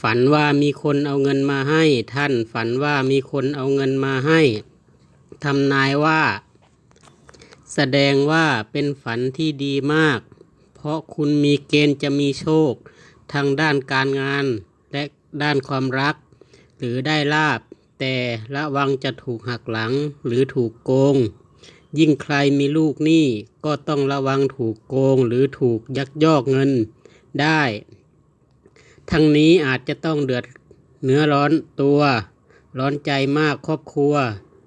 ฝันว่ามีคนเอาเงินมาให้ ท่านฝันว่ามีคนเอาเงินมาให้ทำนายว่า แสดงว่าเป็นฝันที่ดีมาก เพราะคุณมีเกณฑ์จะมีโชค ทางด้านการงานและด้านความรัก หรือได้ลาบ แต่ระวังจะถูกหักหลังหรือถูกโกง ยิ่งใครมีลูกหนี้ก็ต้องระวังถูกโกงหรือถูกยักยอกเงินได้ ทั้งนี้อาจจะต้องเดือดเนื้อร้อนตัว ร้อนใจมากครอบครัว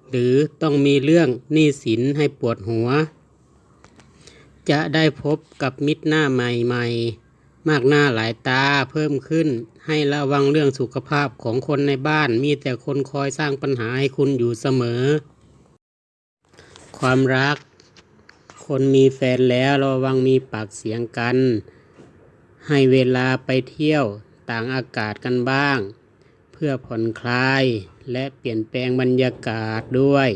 หรือต้องมีเรื่องหนี้สินให้ปวดหัว จะได้พบกับมิตรหน้าใหม่ๆ มากหน้าหลายตาเพิ่มขึ้น ให้ระวังเรื่องสุขภาพของคนในบ้าน มีแต่คนคอยสร้างปัญหาให้คุณอยู่เสมอ ความรัก คนมีแฟนแล้วระวังมีปากเสียงกัน ให้เวลาไปเที่ยว ต่างอากาศกันบ้าง เพื่อผ่อนคลายและเปลี่ยนแปลงบรรยากาศด้วย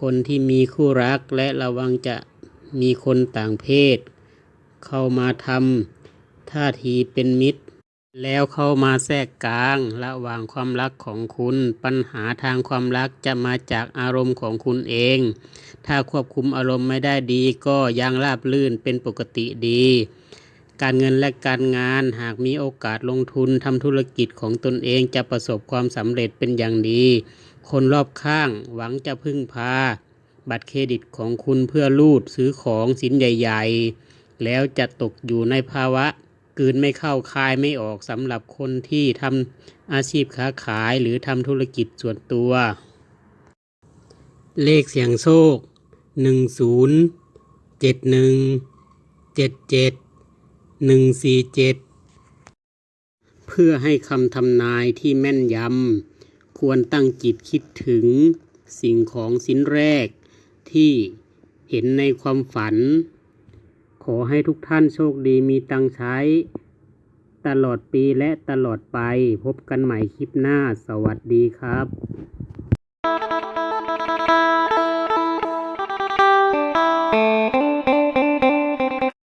คนที่มีคู่รักและระวังจะมีคนต่างเพศ เข้ามาทำท่าทีเป็นมิตร แล้วเข้ามาแทรกกลางระหว่างความรักของคุณ ปัญหาทางความรักจะมาจากอารมณ์ของคุณเอง ถ้าควบคุมอารมณ์ไม่ได้ดีก็ยังราบลื่นเป็นปกติดี การเงินและการงาน หากมีโอกาสลงทุนทำธุรกิจของตนเองจะประสบความสำเร็จเป็นอย่างดี คนรอบข้างหวังจะพึ่งพา บัตรเครดิตของคุณเพื่อรูดซื้อของสินใหญ่ ๆ แล้วจะตกอยู่ในภาวะกืนไม่เข้าคายไม่ออกสำหรับคนที่ทำอาชีพค้าขายหรือทำธุรกิจส่วนตัว เลขเสียงโชคหนึ่ งศูนย์เจ็ดหนึ่งสี่เจ็ดเพื่อให้คำทำนายที่แม่นยำ ควรตั้งจิตคิดถึงสิ่งของชิ้นแรกที่เห็นในความฝัน ขอให้ทุกท่านโชคดีมีตังใช้ ตลอดปีและตลอดไปพบกันใหม่คลิปหน้าสวัสดีครับ